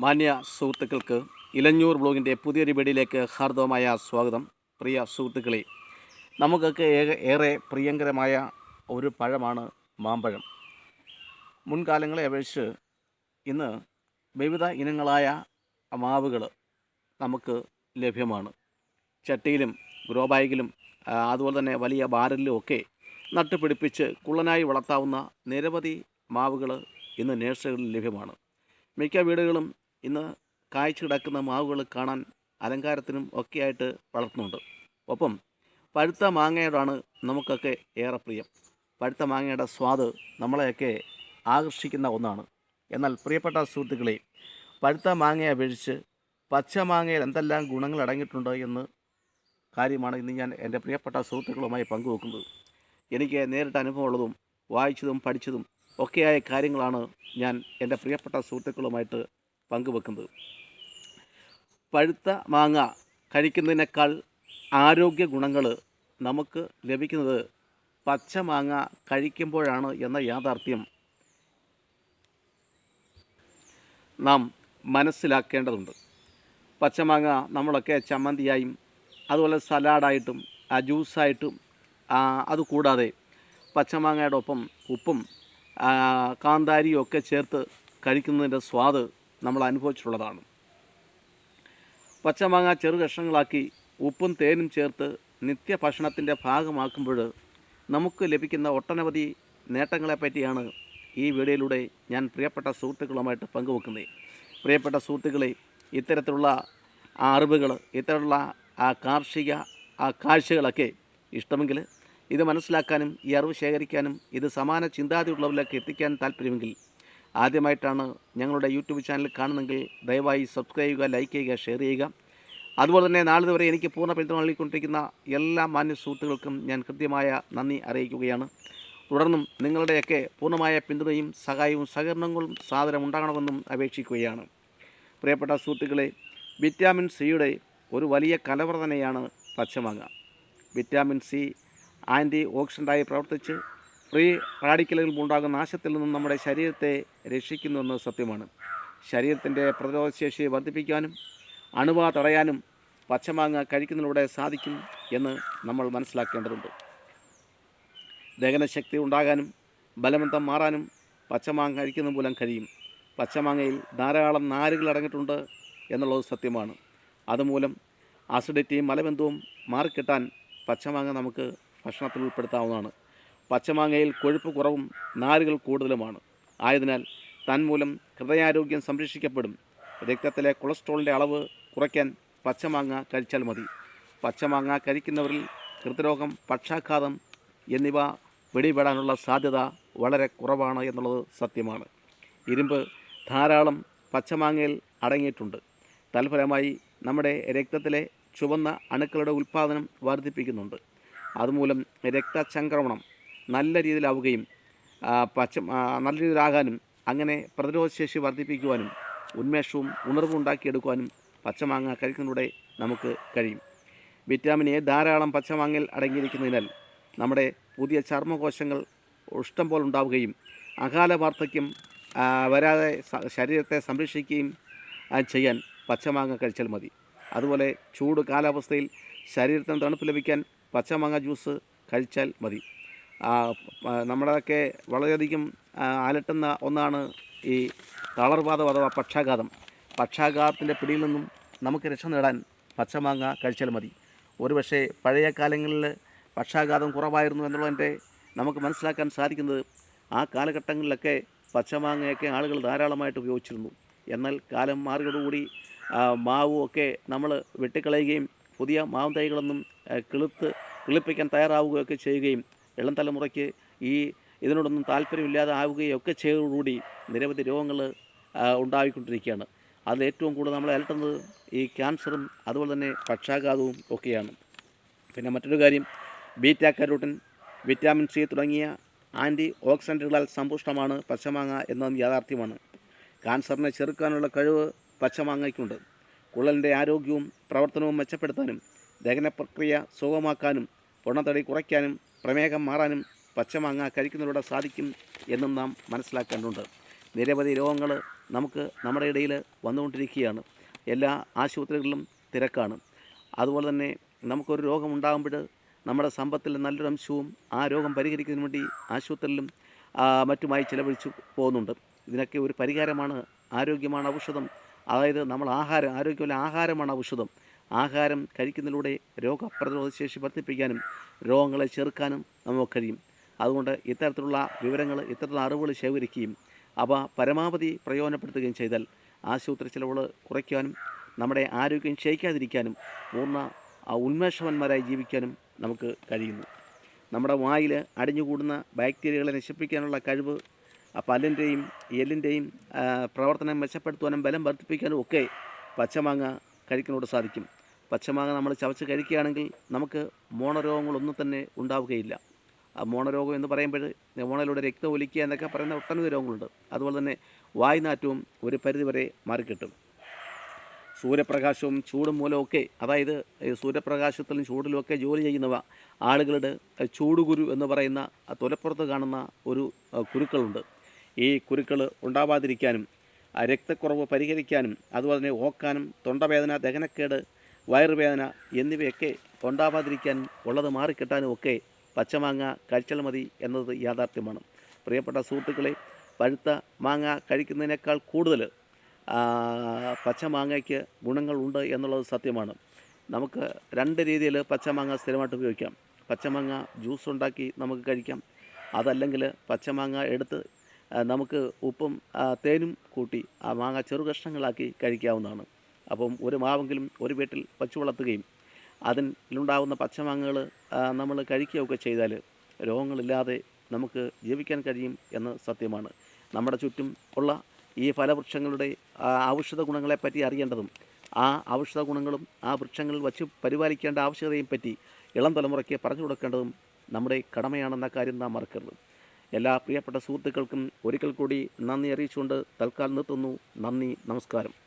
മാന്യ സുഹൃത്തുക്കൾക്ക് ഇലഞ്ഞൂർ ബ്ലോഗിന്റെ പുതിയൊരു വീഡിയോയിലേക്ക് ഹാർദവമായ സ്വാഗതം. പ്രിയ സുഹൃത്തുക്കളെ നമുക്കൊക്കെ ഏറെ പ്രിയങ്കരമായ ഒരു പഴമാണ് മാമ്പഴം. മുൻകാലങ്ങളെ അപേക്ഷിച്ച് ഇന്ന് വിവിധ ഇനങ്ങളായ മാവുകൾ നമുക്ക് ലഭ്യമാണ്. ചട്ടിയിലും ഗ്രോ ബാഗിലും അതുപോലെ തന്നെ വലിയ ബാരലിലും ഒക്കെ നട്ടുപിടിപ്പിച്ച് കുള്ളനായി വളർത്താവുന്ന നിരവധി മാവുകൾ ഇന്ന് നേഴ്സറികളിൽ ലഭ്യമാണ്. മിക്ക വീടുകളും ഇന്ന് കാഴ്ച കിടക്കുന്ന മാവുകൾ കാണാൻ അലങ്കാരത്തിനും ഒക്കെയായിട്ട് വളർത്തുന്നുണ്ട്. ഒപ്പം പഴുത്ത മാങ്ങയോടാണ് നമുക്കൊക്കെ ഏറെ പ്രിയം. പഴുത്ത മാങ്ങയുടെ സ്വാദ് നമ്മളെയൊക്കെ ആകർഷിക്കുന്ന ഒന്നാണ്. എന്നാൽ പ്രിയപ്പെട്ട സുഹൃത്തുക്കളെ പഴുത്ത മാങ്ങയെ അപേക്ഷിച്ച് പച്ച മാങ്ങയിൽ എന്തെല്ലാം ഗുണങ്ങൾ അടങ്ങിയിട്ടുണ്ട് എന്ന് കാര്യമാണ് ഇന്ന് ഞാൻ എന്റെ പ്രിയപ്പെട്ട സുഹൃത്തുക്കളുമായി പങ്കുവെക്കുന്നത്. എനിക്ക് നേരിട്ട് അനുഭവമുള്ളതും വായിച്ചതും പഠിച്ചതും ഒക്കെയായ കാര്യങ്ങളാണ് ഞാൻ എന്റെ പ്രിയപ്പെട്ട സുഹൃത്തുക്കളുമായിട്ട് പങ്കുവെക്കുന്നത്. പഴുത്ത മാങ്ങ കഴിക്കുന്നതിനേക്കാൾ ആരോഗ്യ ഗുണങ്ങൾ നമുക്ക് ലഭിക്കുന്നത് പച്ച മാങ്ങ കഴിക്കുമ്പോഴാണ് എന്ന യാഥാർത്ഥ്യം നാം മനസ്സിലാക്കേണ്ടതുണ്ട്. പച്ചമാങ്ങ നമ്മളൊക്കെ ചമ്മന്തിയായും അതുപോലെ സലാഡായിട്ടും ആ, ജ്യൂസായിട്ടും അതുകൂടാതെ പച്ചമാങ്ങയുടെ ഒപ്പം ഉപ്പും കാന്താരിയും ഒക്കെ ചേർത്ത് കഴിക്കുന്നതിന്റെ സ്വാദ് നമ്മൾ അനുഭവിച്ചിട്ടുള്ളതാണ്. പച്ചമാങ്ങ ചെറു കഷ്ണങ്ങളാക്കി ഉപ്പും തേനും ചേർത്ത് നിത്യഭക്ഷണത്തിന്റെ ഭാഗമാക്കുമ്പോൾ നമുക്ക് ലഭിക്കുന്ന ഒട്ടനവധി നേട്ടങ്ങളെപ്പറ്റിയാണ് ഈ വീഡിയോയിലൂടെ ഞാൻ പ്രിയപ്പെട്ട സുഹൃത്തുക്കളുമായിട്ട് പങ്കുവെക്കുന്നത്. പ്രിയപ്പെട്ട സുഹൃത്തുക്കളെ ഇത്തരത്തിലുള്ള ആ അറിവുകൾ ഇത്തരത്തിലുള്ള ആ കാർഷിക ആ കാഴ്ചകളൊക്കെ ഇഷ്ടമെങ്കിൽ ഇത് മനസ്സിലാക്കാനും ഈ അറിവ് ശേഖരിക്കാനും ഇത് സമാന ചിന്താതിയുള്ളവരിലേക്ക് എത്തിക്കാൻ താല്പര്യമെങ്കിൽ ആദ്യമായിട്ടാണ് ഞങ്ങളുടെ യൂട്യൂബ് ചാനൽ കാണുന്നെങ്കിൽ ദയവായി സബ്സ്ക്രൈബ് ചെയ്യുക ലൈക്ക് ചെയ്യുക ഷെയർ ചെയ്യുക. അതുപോലെ തന്നെ നാളെ വരെ എനിക്ക് പൂർണ പിന്തുണ നൽകിക്കൊണ്ടിരിക്കുന്ന എല്ലാ മാന്യ സുഹൃത്തുക്കൾക്കും ഞാൻ കൃത്യമായ നന്ദി അറിയിക്കുകയാണ്. തുടർന്നും നിങ്ങളുടെയൊക്കെ പൂർണമായ പിന്തുണയും സഹായവും സഹകരണങ്ങളും സാധനം ഉണ്ടാകണമെന്നും അപേക്ഷിക്കുകയാണ്. പ്രിയപ്പെട്ട സുഹൃത്തുക്കളെ വിറ്റാമിൻ സിയുടെ ഒരു വലിയ കലവറ തന്നെയാണ് പച്ചമാങ്ങ വിറ്റാമിൻ സി ആന്റി ഓക്സിഡന്റായി പ്രവർത്തിച്ച് ഫ്രീ റാഡിക്കലുകൾ ഉണ്ടാകുന്ന നാശത്തിൽ നിന്നും നമ്മുടെ ശരീരത്തെ രക്ഷിക്കുന്നുവെന്നത് സത്യമാണ്. ശരീരത്തിന്റെ പ്രതിരോധശേഷി വർദ്ധിപ്പിക്കാനും അണുവ തടയാനും പച്ചമാങ്ങ കഴിക്കുന്നതിലൂടെ സാധിക്കും എന്ന് നമ്മൾ മനസ്സിലാക്കേണ്ടതുണ്ട്. ദഹനശക്തി ഉണ്ടാകാനും ബലബന്ധം മാറാനും പച്ചമാങ്ങ കഴിക്കുന്ന മൂലം കഴിയും. പച്ചമാങ്ങയിൽ ധാരാളം നാരുകൾ അടങ്ങിയിട്ടുണ്ട് എന്നുള്ളത് സത്യമാണ്. അതുമൂലം അസിഡിറ്റിയും മലബന്ധവും മാറിക്കിട്ടാൻ പച്ചമാങ്ങ നമുക്ക് ഭക്ഷണത്തിൽ ഉൾപ്പെടുത്താവുന്നതാണ്. പച്ചമാങ്ങയിൽ കൊഴുപ്പ് കുറവും നാരുകൾ കൂടുതലുമാണ്. ആയതിനാൽ തന്മൂലം ഹൃദയാരോഗ്യം സംരക്ഷിക്കപ്പെടും. രക്തത്തിലെ കൊളസ്ട്രോളിന്റെ അളവ് കുറയ്ക്കാൻ പച്ചമാങ്ങ കഴിച്ചാൽ മതി. പച്ചമാങ്ങ കഴിക്കുന്നവരിൽ ഹൃദ്രോഗം പക്ഷാഘാതം എന്നിവ പിടിപെടാനുള്ള സാധ്യത വളരെ കുറവാണ് എന്നുള്ളത് സത്യമാണ്. ഇരുമ്പ് ധാരാളം പച്ചമാങ്ങയിൽ അടങ്ങിയിട്ടുണ്ട്. തൽഫലമായി നമ്മുടെ രക്തത്തിലെ ചുവന്ന അണുക്കളുടെ ഉൽപ്പാദനം വർദ്ധിപ്പിക്കുന്നുണ്ട്. അതുമൂലം രക്തചംക്രമണം നല്ല രീതിയിലാവുകയും പച്ച നല്ല രീതിയിലാകാനും അങ്ങനെ പ്രതിരോധശേഷി വർദ്ധിപ്പിക്കുവാനും ഉന്മേഷവും ഉണർവും ഉണ്ടാക്കിയെടുക്കുവാനും പച്ചമാങ്ങ കഴിക്കുന്നതിലൂടെ നമുക്ക് കഴിയും. വിറ്റാമിൻ എ ധാരാളം പച്ചമാങ്ങയിൽ അടങ്ങിയിരിക്കുന്നതിനാൽ നമ്മുടെ പുതിയ ചർമ്മകോശങ്ങൾ ഇഷ്ടം പോലെ ഉണ്ടാവുകയും അകാല വാർദ്ധക്യം വരാതെ ശരീരത്തെ സംരക്ഷിക്കുകയും ചെയ്യാൻ പച്ചമാങ്ങ കഴിച്ചാൽ മതി. അതുപോലെ ചൂട് കാലാവസ്ഥയിൽ ശരീരത്തിന് തണുപ്പ് ലഭിക്കാൻ പച്ചമാങ്ങ ജ്യൂസ് കഴിച്ചാൽ മതി. നമ്മളൊക്കെ വളരെയധികം അലട്ടുന്ന ഒന്നാണ് ഈ തളർവാദം അഥവാ പക്ഷാഘാതം. പക്ഷാഘാതത്തിന്റെ പിടിയിൽ നിന്നും നമുക്ക് രക്ഷ നേടാൻ പച്ചമാങ്ങ കഴിച്ചാൽ മതി. ഒരുപക്ഷെ പഴയ കാലങ്ങളിൽ പക്ഷാഘാതം കുറവായിരുന്നു എന്നുള്ളതിന്റെ നമുക്ക് മനസ്സിലാക്കാൻ സാധിക്കുന്നത് ആ കാലഘട്ടങ്ങളിലൊക്കെ പച്ചമാങ്ങയൊക്കെ ആളുകൾ ധാരാളമായിട്ട് ഉപയോഗിച്ചിരുന്നു. എന്നാൽ കാലം മാറിയതോടുകൂടി മാവും ഒക്കെ നമ്മൾ വെട്ടിക്കളയുകയും പുതിയ മാവും തൈകളൊന്നും കിളുത്ത് കിളിപ്പിക്കാൻ തയ്യാറാവുകയൊക്കെ ചെയ്യുകയും ഇളം തലമുറയ്ക്ക് ഈ ഇതിനോടൊന്നും താല്പര്യമില്ലാതെ ആവുകയൊക്കെ ചെയ്തതോടുകൂടി നിരവധി രോഗങ്ങൾ ഉണ്ടായിക്കൊണ്ടിരിക്കുകയാണ്. അതിൽ ഏറ്റവും കൂടുതൽ നമ്മളെ അലട്ടുന്നത് ഈ ക്യാൻസറും അതുപോലെ തന്നെ പക്ഷാഘാതവും ഒക്കെയാണ്. പിന്നെ മറ്റൊരു കാര്യം ബീറ്റ കരോട്ടിൻ വിറ്റാമിൻ സി തുടങ്ങിയ ആന്റി ഓക്സിഡന്റുകളാൽ സമ്പുഷ്ടമാണ് പച്ചമാങ്ങ എന്നതും യാഥാർത്ഥ്യമാണ്. ക്യാൻസറിനെ ചെറുക്കാനുള്ള കഴിവ് പച്ചമാങ്ങയ്ക്കുണ്ട്. കുള്ളലിന്റെ ആരോഗ്യവും പ്രവർത്തനവും മെച്ചപ്പെടുത്താനും ദഹന പ്രക്രിയ സുഗമമാക്കാനും പൊണ്ണത്തടി കുറയ്ക്കാനും പ്രമേഹം മാറാനും പച്ചമാങ്ങ കഴിക്കുന്നതിലൂടെ സാധിക്കും എന്നും നാം മനസ്സിലാക്കേണ്ടതുണ്ട്. നിരവധി രോഗങ്ങൾ നമുക്ക് നമ്മുടെ ഇടയിൽ വന്നുകൊണ്ടിരിക്കുകയാണ്. എല്ലാ ആശുപത്രികളിലും തിരക്കാണ്. അതുപോലെ തന്നെ നമുക്കൊരു രോഗമുണ്ടാകുമ്പോൾ നമ്മുടെ സമ്പത്തിൽ നല്ലൊരു അംശവും ആ രോഗം പരിഹരിക്കുന്നതിന് വേണ്ടി ആശുപത്രിയിലും മറ്റുമായി ചിലവഴിച്ചു പോകുന്നുണ്ട്. ഇതിനൊക്കെ ഒരു പരിഹാരമാണ് ആരോഗ്യമാണ് ഔഷധം. അതായത് നമ്മൾ ആഹാരം ആരോഗ്യമുള്ള ആഹാരമാണ് ഔഷധം. ആഹാരം കഴിക്കുന്നതിലൂടെ രോഗപ്രതിരോധശേഷി വർദ്ധിപ്പിക്കാനും രോഗങ്ങളെ ചെറുക്കാനും നമുക്ക് കഴിയും. അതുകൊണ്ട് ഇത്തരത്തിലുള്ള വിവരങ്ങൾ ഇത്തരത്തിലുള്ള അറിവുകൾ ശേഖരിക്കുകയും അവ പരമാവധി പ്രയോജനപ്പെടുത്തുകയും ചെയ്താൽ ആശുപത്രി ചിലവുകൾ കുറയ്ക്കാനും നമ്മുടെ ആരോഗ്യം ക്ഷയിക്കാതിരിക്കാനും പൂർണ ഉന്മേഷവന്മാരായി ജീവിക്കാനും നമുക്ക് കഴിയുന്നു. നമ്മുടെ വായിൽ അടിഞ്ഞുകൂടുന്ന ബാക്ടീരിയകളെ നശിപ്പിക്കാനുള്ള കഴിവ് പല്ലിന്റെയും എല്ലിന്റെയും പ്രവർത്തനം മെച്ചപ്പെടുത്തുവാനും ബലം വർദ്ധിപ്പിക്കാനും ഒക്കെ പച്ചമാങ്ങ കഴിക്കുന്നതോട് സാധിക്കും. പച്ചമാങ്ങ നമ്മൾ ചവച്ച് കഴിക്കുകയാണെങ്കിൽ നമുക്ക് മോണരോഗങ്ങളൊന്നും തന്നെ ഉണ്ടാവുകയില്ല. ആ മോണരോഗം എന്ന് പറയുമ്പോൾ മോണയിലൂടെ രക്തം ഒലിക്കുക എന്നൊക്കെ പറയുന്ന ഒട്ടനവധി രോഗങ്ങളുണ്ട്. അതുപോലെ തന്നെ വായ്നാറ്റവും ഒരു പരിധിവരെ മാറിക്കിട്ടും. സൂര്യപ്രകാശവും ചൂടും മൂലമൊക്കെ അതായത് സൂര്യപ്രകാശത്തിലും ചൂടിലുമൊക്കെ ജോലി ചെയ്യുന്നവ ആളുകളുടെ ചൂടുകുരു എന്ന് പറയുന്ന തൊലപ്പുറത്ത് കാണുന്ന ഒരു കുരുക്കളുണ്ട്. ഈ കുരുക്കൾ ഉണ്ടാവാതിരിക്കാനും രക്തക്കുറവ് പരിഹരിക്കാനും അതുപോലെ തന്നെ ഓക്കാനും തൊണ്ടവേദന ദഹനക്കേട് വയറുവേദന എന്നിവയൊക്കെ ഉണ്ടാവാതിരിക്കാൻ ഉള്ളത് മാറിക്കിട്ടാനും ഒക്കെ പച്ചമാങ്ങ കഴിച്ചാൽ മതി എന്നത് യാഥാർത്ഥ്യമാണ്. പ്രിയപ്പെട്ട സുഹൃത്തുക്കളെ പഴുത്ത മാങ്ങ കഴിക്കുന്നതിനേക്കാൾ കൂടുതൽ പച്ചമാങ്ങയ്ക്ക് ഗുണങ്ങളുണ്ട് എന്നുള്ളത് സത്യമാണ്. നമുക്ക് രണ്ട് രീതിയിൽ പച്ചമാങ്ങ സ്ഥിരമായിട്ട് ഉപയോഗിക്കാം. പച്ചമാങ്ങ ജ്യൂസ് ഉണ്ടാക്കി നമുക്ക് കഴിക്കാം. അതല്ലെങ്കിൽ പച്ചമാങ്ങ എടുത്ത് നമുക്ക് ഉപ്പും തേനും കൂട്ടി ആ മാങ്ങ ചെറുകഷ്ണങ്ങളാക്കി കഴിക്കാവുന്നതാണ്. അപ്പം ഒരു മാവെങ്കിലും ഒരു വീട്ടിൽ വച്ചു വളർത്തുകയും അതിലുണ്ടാകുന്ന പച്ചമാങ്ങകൾ നമ്മൾ കഴിക്കുകയൊക്കെ ചെയ്താൽ രോഗങ്ങളില്ലാതെ നമുക്ക് ജീവിക്കാൻ കഴിയും എന്ന് സത്യമാണ്. നമ്മുടെ ചുറ്റും ഉള്ള ഈ ഫലവൃക്ഷങ്ങളുടെ ഔഷധ ഗുണങ്ങളെപ്പറ്റി അറിയേണ്ടതും ആ ഔഷധ ഗുണങ്ങളും ആ വൃക്ഷങ്ങളിൽ വച്ച് പരിപാലിക്കേണ്ട ആവശ്യകതയും പറ്റി ഇളം തലമുറയ്ക്ക് പറഞ്ഞു കൊടുക്കേണ്ടതും നമ്മുടെ കടമയാണെന്ന കാര്യം നാം മറക്കരുത്. എല്ലാ പ്രിയപ്പെട്ട സുഹൃത്തുക്കൾക്കും ഒരിക്കൽ കൂടി നന്ദി അറിയിച്ചുകൊണ്ട് തൽക്കാലം നിർത്തുന്നു. നന്ദി നമസ്കാരം.